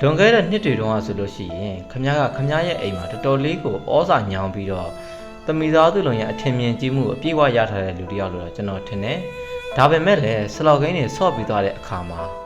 လွန်ခဲ့တဲ့နှစ်တွေတုန်းကဆိုလို့ရှိရင်ခမ ्या ကခမ ्या ရဲ့အိမ်မှာတော်တော်လေးကိုဩစာညောင်းပြီးတော့တမိသားစုလုံးရဲ့အထင်မြင်ကြီးမှုကိုအပြည့်အဝရထားတဲ့လူတစ်ယောက်လို့တော့ကျွန်တော်ထင်တယ်။ဒါပေမဲ့လည်းဆလော့ဂိမ်းတွေဆော့ပြီးသွားတဲ့အခါမှာ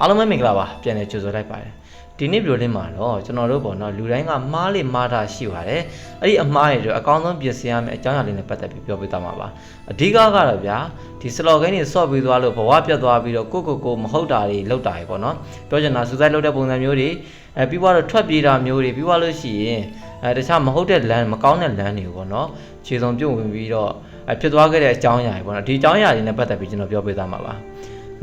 အားလုံးပဲမင်္ဂလာပါပြန်လည်ကြိုဆိုလိုက်ပါတယ်။ဒီနေ့ဗီဒီယိုလေးမှာတော့ကျွန်တော်တို့ပေါ့နော်လူတိုင်းကမှားလေမှားတာရှိပါတယ်။အဲ့ဒီအမှားတွေတော့အကောင်းဆုံးပြင်ဆင်ရမယ့်အကြောင်းအရာလေးနဲ့ပတ်သက်ပြီးပြောပြသွားမှာပါ။အဓိကကတော့ဗျာဒီစလော့ဂိမ်းတွေဆော့ပြီးသွားလို့ဘဝပြတ်သွားပြီးတော့ကိုကိုကိုမဟုတ်တာတွေလောက်တာတွေပေါ့နော်။ပြောချင်တာစူးစိုက်လုပ်တဲ့ပုံစံမျိုးတွေအဲပြီးတော့ထွက်ပြေးတာမျိုးတွေပြီးသွားလို့ရှိရင်အဲတခြားမဟုတ်တဲ့လမ်းမကောင်းတဲ့လမ်းတွေပေါ့နော်။ခြေစုံပြုတ်ဝင်ပြီးတော့အဲဖြစ်သွားခဲ့တဲ့အကြောင်းအရာတွေပေါ့နော်။ဒီအကြောင်းအရာတွေနဲ့ပတ်သက်ပြီးကျွန်တော်ပြောပြသွားမှာပါ။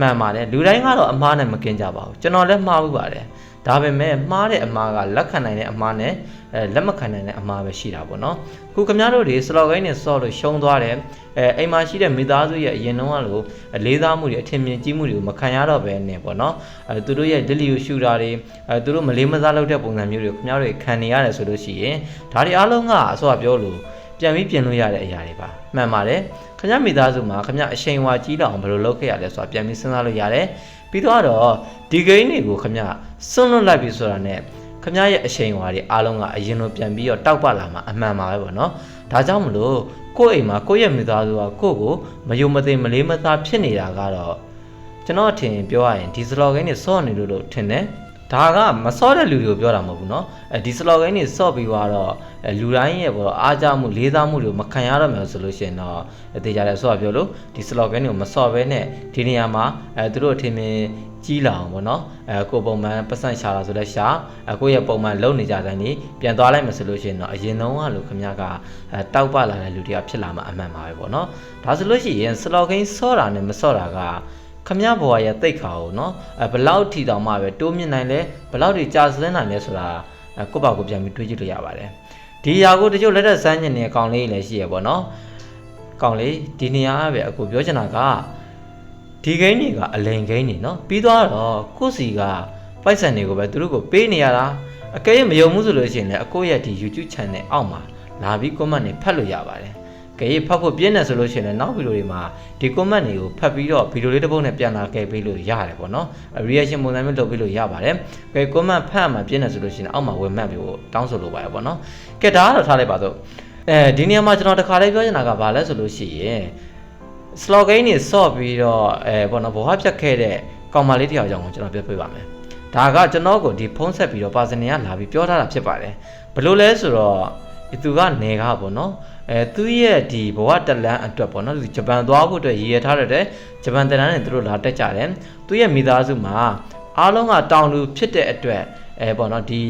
မှန်ပါတယ်လူတိုင်းကတော့အမားနဲ့မကင်းကြပါဘူးကျွန်တော်လည်းမှားဘူးပါတယ်ဒါပေမဲ့မှားတဲ့အမားကလက်ခံနိုင်တဲ့အမားနဲ့အဲလက်မခံနိုင်တဲ့အမားပဲရှိတာပေါ့နော်ခုခင်ဗျားတို့တွေစလော့ဂိမ်းနဲ့ဆော့လို့ရှုံးသွားတယ်အဲအိမ်မှာရှိတဲ့မိသားစုရဲ့အရင်တုန်းကလို့လေးစားမှုတွေအထင်မြင်ကြီးမှုတွေကိုမခံရတော့ဘဲနဲ့ပေါ့နော်အဲသူတို့ရဲ့ဒလီကိုရှူတာတွေအဲသူတို့မလေးမစားလုပ်တဲ့ပုံစံမျိုးတွေကိုခင်ဗျားတို့ခံနေရတယ်ဆိုလို့ရှိရင်ဒါတွေအားလုံးကအစောကပြောလို့ ပြန်ပြီးပြင်လို့ရတဲ့အရာတွေပါမှန်ပါတယ်ခင်ဗျားမိသားစုမှာခင်ဗျားအချိန်ဝါကြီးလောက်အောင်ဘယ်လိုလုပ်ခဲ့ရလဲဆိုတာပြန်ပြီးစဉ်းစားလို့ရတယ်ပြီးတော့ဒီဂိမ်းတွေကိုခင်ဗျားစွန့်လွတ်လိုက်ပြီဆိုတာနဲ့ခင်ဗျားရဲ့အချိန်ဝါတွေအားလုံးကအရင်လိုပြန်ပြီးတော့တောက်ပလာမှာအမှန်ပါပဲပေါ့နော်ဒါကြောင့်မလို့ကိုယ့်အိမ်မှာကိုယ့်ရဲ့မိသားစုကကိုယ့်ကိုမယုံမသိမလေးမသားဖြစ်နေတာကတော့ကျွန်တော်အထင်ပြောရရင်ဒီစလော့ဂိမ်းတွေစော့နေလို့လို့ထင်တယ် ဒါကမစော့တဲ့လူတွေကိုပြောတာမဟုတ်ဘူးเนาะအဲဒီစလော့ဂိမ်းတွေစော့ပြီးတော့အဲလူတိုင်းရဲ့ပေါ့အားကြမှုလေးစားမှုတွေကိုမခံရတော့မယ်ဆိုလို့ရှိရင်တော့အသေးကြတယ်ဆိုတော့ပြောလို့ဒီစလော့ဂိမ်းတွေကိုမစော့ဘဲနဲ့ဒီနေရာမှာအဲသူတို့အထင်မြင်ကြီးလာအောင်ပေါ့နော်အဲကိုပုံမှန်ပတ်စံရှာတာဆိုလဲရှာအဲကိုရဲ့ပုံမှန်လုံနေကြတိုင်းနေပြန်သွားလိုက်မှဆိုလို့ရှိရင်တော့အရင်တုန်းကလို့ခမရကအဲတောက်ပလာတဲ့လူတွေကဖြစ်လာမှအမှန်ပါပဲပေါ့နော်ဒါဆိုလို့ရှိရင်စလော့ဂိမ်းစော့တာနဲ့မစော့တာက ခမရဘဝရဲ့တိတ်ခါကိုနော်အဲဘလောက်ထီတောင်မှပဲတိုးမြင့်နိုင်လဲဘလောက်တွေကြာစလင်းနိုင်လဲဆိုတာအဲကိုယ့်ဘာကိုပြန်ပြီးတွေးကြည့်လို့ရပါတယ်ဒီຢာကိုတချို့လက်ထက်စမ်းကျင်နေကောင်လေးလည်းရှိရပေါ့နော်ကောင်လေးဒီနေရာပဲအခုပြောချင်တာကဒီဂိမ်းတွေကအလိန်ဂိမ်းတွေနော်ပြီးတော့ကိုယ့်စီကပိုက်ဆံတွေကိုပဲသူတို့ကိုပေးနေရတာအကယ်၍မယုံဘူးဆိုလို့ရှိရင်လည်းအကိုရဲ့ဒီ YouTube channel အောက်မှာလာပြီး comment တွေဖတ်လို့ရပါတယ် ကဲဖတ်ဖို့ပြင်းတယ်ဆိုလို့ရှိရင်လည်းနောက်ဗီဒီယိုတွေမှာဒီ comment တွေကိုဖတ်ပြီးတော့ဗီဒီယိုလေးတစ်ပုဒ်နဲ့ပြန်လာခဲ့ပေးလို့ရတယ်ပေါ့နော် reaction ပုံစံမျိုးလုပ်ပေးလို့ရပါတယ်ကဲ comment ဖတ်မှာပြင်းတယ်ဆိုလို့ရှိရင်အောက်မှာဝင်မှတ်ပြီးတော့တောင်းဆိုလိုပါတယ်ပေါ့နော်ကဲဒါကတော့ထားလိုက်ပါတော့အဲဒီနေရာမှာကျွန်တော်တခါလေးပြောချင်တာကဘာလဲဆိုလို့ရှိရင် slogan တွေဆော့ပြီးတော့အဲဘောနော်ဘဝဖြတ်ခဲ့တဲ့ကောင်မလေးတယောက်ကြောင့်ကျွန်တော်ပြောပြပါမယ်ဒါကကျွန်တော်ကိုဒီဖုံးဆက်ပြီးတော့ပါစနေကလာပြီးပြောထားတာဖြစ်ပါတယ်ဘလို့လဲဆိုတော့ သူကနေကားပေါ့နော်အဲသူရဲ့ဒီဘဝတက်လန်းအတွက်ပေါ့နော်သူဂျပန်သွားဖို့အတွက်ရည်ရထားတဲ့ဂျပန်တက်လန်းနဲ့သူတို့လာတက်ကြတယ်သူရဲ့မိသားစုမှာအားလုံးကတောင်လူဖြစ်တဲ့အတွက်အဲပေါ့နော်ဒီ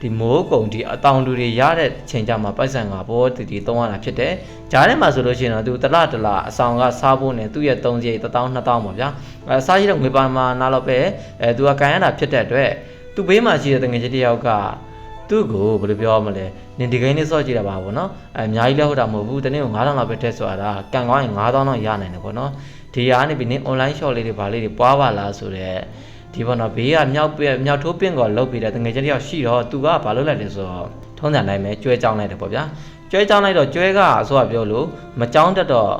ဒီမိုးကုံဒီအတောင်လူတွေရတဲ့ချိန်ကြမှာပိုက်ဆံကဘောတီတီသုံးရတာဖြစ်တယ်။ဂျားထဲမှာဆိုလို့ရှိရင်တော့သူတလတလအဆောင်ကစားဖို့နဲ့သူ့ရဲ့3စီ1000 2000ပေါ့ဗျာ။အဲစားရတဲ့ငွေပါမာနာတော့ပဲအဲသူကကန်ရတာဖြစ်တဲ့အတွက်သူ့ဘေးမှာရှိတဲ့တငယ်ချင်းတစ်ယောက်က သူ့ကိုဘယ်လိုပြောမလဲနင်ဒီကိန်းလေးစော့ကြည့်တာပါဗောနော်အဲအများကြီးလည်းဟုတ်တာမဟုတ်ဘူးတနေ့က9000လောက်ပဲထည့်ဆိုတာကန်ကောင်းရင်9000လောက်ရနိုင်တယ်ဗောနော်ဒီဟာကနေပြီးနင် online shop လေးတွေဗာလေးတွေပွားပါလားဆိုတော့ဒီဘောနော်ဘေးကမြောက်ပြမြောက်ထိုးပင့်ကောလုတ်ပြီးတဲ့တငယ်ချင်းတယောက်ရှိတော့သူကဘာလုပ်လိုက်လဲဆိုတော့ထုံးစံတိုင်းပဲကျွဲကြောင်းလိုက်တယ်ပေါ့ဗျာကျွဲကြောင်းလိုက်တော့ကျွဲကအဆိုကပြောလို့မကြောင်းတတ်တော့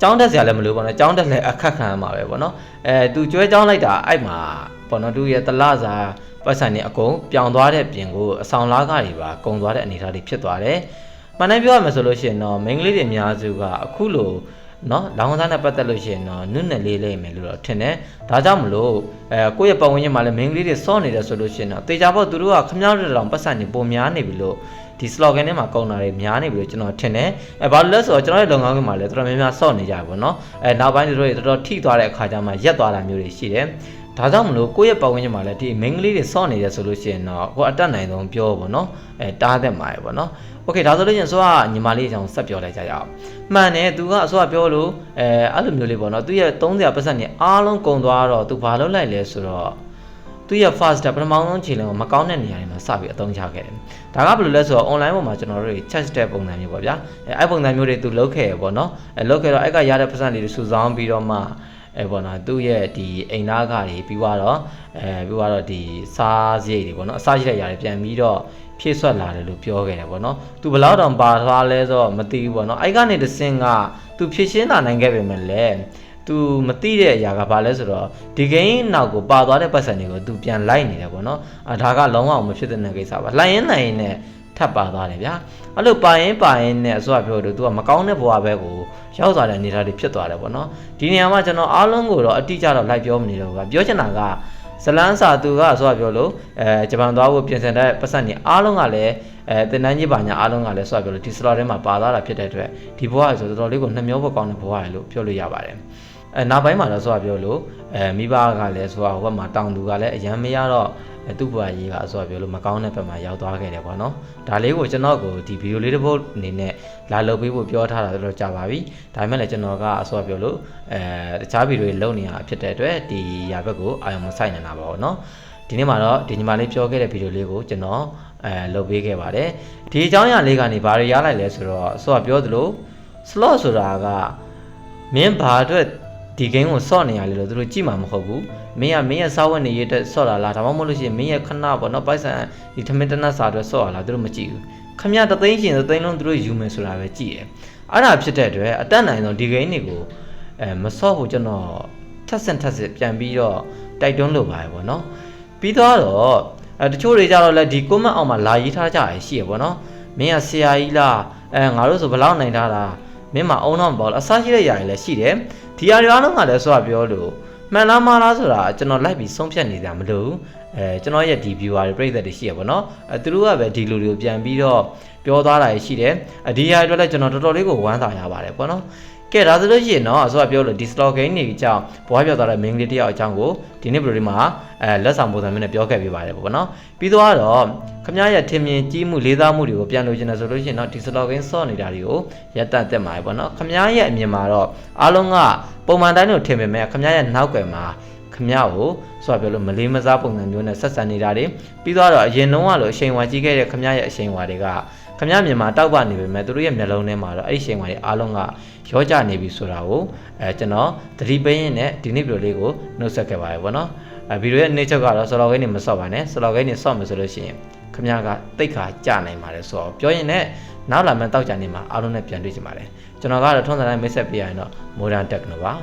ကြောင်းတက်စရာလည်းမလိုပါနဲ့ကြောင်းတက်လည်းအခက်ခံရမှာပဲပေါ့နော်အဲသူကျွဲကြောင်းလိုက်တာအဲ့မှာပေါ့နော်သူရဲ့တလစာ ပတ်စံနေအကုန်ပြောင်းသွားတဲ့ပြင်ကိုအဆောင်လားကတွေပါကုံသွားတဲ့အနေအထားတွေဖြစ်သွားတယ်မှန်တယ်ပြောရမယ်ဆိုလို့ရှိရင်တော့မိန်းကလေးတွေအများစုကအခုလိုနော်လောင်စားနဲ့ပတ်သက်လို့ရှိရင်တော့နုနယ်လေးလေးမယ်လို့တော့ထင်တယ်ဒါကြောင့်မလို့အဲကိုယ့်ရဲ့ပတ်ဝန်းကျင်မှာလည်းမိန်းကလေးတွေစော့နေတယ်ဆိုလို့ရှိရင်တော့တေချာဖို့သူတို့ကခမောက်တဲ့တောင်ပတ်စံနေပုံများနေပြီလို့ဒီ slogan ထဲမှာကောင်းတာတွေများနေပြီလို့ကျွန်တော်ထင်တယ်အဲဘာလို့လဲဆိုတော့ကျွန်တော်ရဲ့လုပ်ငန်းခွင်မှာလည်းတော်တော်များများစော့နေကြပါဘောနော်အဲနောက်ပိုင်းသူတို့တွေတော်တော်ထိသွားတဲ့အခါကျမှရက်သွားတာမျိုးတွေရှိတယ် ဒါကြောင့်မလို့ကိုယ့်ရဲ့ပတ်ဝန်းကျင်မှာလည်းဒီမိန်းကလေးတွေစော့နေတယ်ဆိုလို့ရှိရင်တော့ကိုယ်အတက်နိုင်ဆုံးပြောပါတော့အဲတားတဲ့မှာရပါတော့โอเคဒါဆိုလို့ရှိရင်ဆိုတော့ညီမလေးအကြောင်းဆက်ပြောလိုက်ကြရအောင်မှန်တယ်သူကအဆိုကပြောလို့အဲအဲ့လိုမျိုးလေးပေါ့နော်သူရဲ့30ပတ်စံနေအားလုံးကုန်သွားတော့သူဘာလုပ်လိုက်လဲဆိုတော့သူရဲ့ fast ပထမဆုံးခြေလမ်းကိုမကောင်းတဲ့နေရာတွေမှာစပြီးအသုံးချခဲ့တယ်။ဒါကဘယ်လိုလဲဆိုတော့ online ပေါ်မှာကျွန်တော်တို့ chat တဲ့ပုံစံမျိုးပေါ့ဗျာ။အဲအဲ့ပုံစံမျိုးတွေသူလုပ်ခဲ့ရပေါ့နော်။အဲလုပ်ခဲ့တော့အဲ့ကရတဲ့ပတ်စံလေးတွေစုဆောင်းပြီးတော့မှ အဲပေါ့နော်သူ့ရဲ့ဒီအိမ်သားကတွေပြီးသွားတော့အဲပြီးသွားတော့ဒီစားစရိတ်တွေပေါ့နော်အစားရှိတဲ့ຢာတွေပြန်ပြီးတော့ဖြည့်ဆွတ်လာတယ်လို့ပြောခဲ့တယ်ပေါ့နော်သူဘယ်လောက်တောင်ပါသွားလဲဆိုတော့မသိဘူးပေါ့နော်အဲ့ကနေတစင်ကသူဖြည့်ရှင်းလာနိုင်ခဲ့ပေမဲ့လည်း तू မသိတဲ့အရာကဘာလဲဆိုတော့ဒီဂိမ်းနောက်ကိုပါသွားတဲ့ပတ်စံတွေကို तू ပြန်လိုက်နေတယ်ပေါ့နော်အာဒါကလုံးဝမဖြစ်တဲ့ကိစ္စပါလှိုင်းရင်လှိုင်းရင်နဲ့ ထပ်ပါသွားတယ်ဗျာအဲ့လိုပါရင်ပါရင်နဲ့အစိုးရပြောလို့ तू ကမကောင်းတဲ့ဘဝပဲကိုရောက်သွားတဲ့အနေအထားတွေဖြစ်သွားတယ်ပေါ့နော်ဒီနေရာမှာကျွန်တော်အားလုံးကိုတော့အတိအကျတော့လိုက်ပြောမနေတော့ဘူးဗျာပြောချင်တာကဇလန်းစာသူကဆိုပြောလို့အဲဂျပန်သွားဖို့ပြင်ဆင်တဲ့ပတ်စံတွေအားလုံးကလည်းအဲတင်တန်းကြီးပါညာအားလုံးကလည်းဆိုပြောလို့ဒီစလော့ထဲမှာပါသွားတာဖြစ်တဲ့အတွက်ဒီဘဝဆိုတော်တော်လေးကိုနှမျောဖို့ကောင်းတဲ့ဘဝရလို့ပြောလို့ရပါတယ် အဲနောက်ပိုင်းမှာတော့ဆိုတာပြောလို့အဲမိဘကလည်းဆိုတာဟိုဘက်မှာတောင်သူကလည်းအရန်မရတော့အဲသူ့ဘဝကြီးကဆိုတာပြောလို့မကောင်းတဲ့ဘက်မှာရောက်သွားခဲ့တယ်ပေါ့နော်ဒါလေးကိုကျွန်တော်ကိုဒီဗီဒီယိုလေးတစ်ပုဒ်အနေနဲ့လာလုပ်ပေးဖို့ပြောထားတာတော့ကြာပါပြီဒါပေမဲ့လည်းကျွန်တော်ကအဆိုတာပြောလို့အဲတခြားဗီဒီယိုတွေလုပ်နေရဖြစ်တဲ့အတွက်ဒီရာဘက်ကိုအာရုံမစိုက်နေတာပါပေါ့နော်ဒီနေ့မှာတော့ဒီညီမလေးပြောခဲ့တဲ့ဗီဒီယိုလေးကိုကျွန်တော်အဲလုပ်ပေးခဲ့ပါတယ်ဒီအကြောင်းအရာလေးကနေဘာတွေရလိုက်လဲဆိုတော့ဆိုတာပြောသလို slot ဆိုတာကမင်းဘာအတွက် ဒီ game ကိုစော့နေရလေလို့သူတို့ကြည့်မှာမဟုတ်ဘူးမင်းကမင်းရဲ့စာဝတ်နေရတဲ့စော့တာလားဒါမှမဟုတ်လို့ရှိရင်မင်းရဲ့ခဏပေါ့နော်ပိုက်ဆံဒီထမင်းတနတ်စာအတွက်စော့ရလားသူတို့မကြည့်ဘူးခမရတသိန်းရှင်တသိန်းလုံးသူတို့ယူမယ်ဆိုတာပဲကြည့်တယ်အဲ့ဒါဖြစ်တဲ့အတွက်အတက်နိုင်ဆုံးဒီ game တွေကိုအဲမစော့ဖို့ကျွန်တော်ထပ်ဆင့်ထပ်ဆင့်ပြန်ပြီးတော့တိုက်တွန်းလိုပါတယ်ပေါ့နော်ပြီးတော့အဲတချို့တွေကြတော့လဲဒီ comment အောက်မှာလာရေးထားကြရရှိရပေါ့နော်မင်းကဆရာကြီးလားအဲငါတို့ဆိုဘယ်လောက်နိုင်ထားတာမင်းမအုံတော့မပေါ့လားအစားရှိတဲ့ຢာတွေလည်းရှိတယ် ဒီຢာတွေအားလုံးကလည်းဆိုတာပြောလို့မှန်လားမှားလားဆိုတာကျွန်တော်လိုက်ပြီးဆုံးဖြတ်နေကြမလို့အဲကျွန်တော်ရဲ့ဒီ viewer တွေပြည့်သက်တွေရှိရပါတော့အဲသူတို့ကပဲဒီလူတွေကိုပြန်ပြီးတော့ပြောသွားတာရှိတယ်အဒီຢာတွေလည်းကျွန်တော်တော်တော်လေးကိုဝမ်းသာရပါတယ်ပေါ့နော်ကဲဒါဆိုလို့ရှိရင်တော့အစိုးရပြောလို့ဒီ slot game တွေအကြောင်းဘွားပြောသွားတဲ့ main လေးတယောက်အကြောင်းကိုဒီနေ့ video မှာအဲလက်ဆောင်ပုံစံမျိုးနဲ့ပြောခဲ့ပြပါတယ်ပေါ့နော်ပြီးတော့တော့ ခမရဲ့ထင်မြင်ကြီးမှုလေးစားမှုတွေကိုပြန်လို့ချင်တယ်ဆိုလို့ရှိရင်တော့ဒီ slot game ဆော့နေတာတွေကိုရပ်တန့်တက်မှာပေါ့နော်ခမရဲ့အမြင်မှာတော့အားလုံးကပုံမှန်တိုင်းလို့ထင်ပေမဲ့ခမရဲ့နောက်ကွယ်မှာခမကိုဆိုပြောလို့မလေးမစားပုံစံမျိုးနဲ့ဆက်ဆံနေတာတွေပြီးတော့အရင်တုန်းကလို့အချိန်ဝါကြီးခဲ့တဲ့ခမရဲ့အချိန်ဝါတွေကခမမြန်မာတောက်ပနေပေမဲ့သူတို့ရဲ့မျက်လုံးထဲမှာတော့အဲ့ဒီအချိန်ဝါတွေအားလုံးကရောကြနေပြီဆိုတာကိုအဲကျွန်တော်သတိပေးရင်းနဲ့ဒီနေ့ဗီဒီယိုလေးကိုနှုတ်ဆက်ခဲ့ပါတယ်ဗောနော်အဲဗီဒီယိုရဲ့နေ့ချက်ကတော့ဆလော်ဂိမ်းနေမဆော့ပါနဲ့ဆလော်ဂိမ်းနေဆော့မယ်ဆိုလို့ရှိရင် ခမကတိတ်ခါကြနိုင်ပါတယ်ဆိုတော့ပြောရင်လည်းနောက်လာမယ့်တောက်ကြနေမှာအားလုံးနဲ့ပြန်တွေ့ကြပါမယ်ကျွန်တော်ကတော့ထုံးစံတိုင်းမိတ်ဆက်ပေးရရင်တော့ Modern Techno ပါ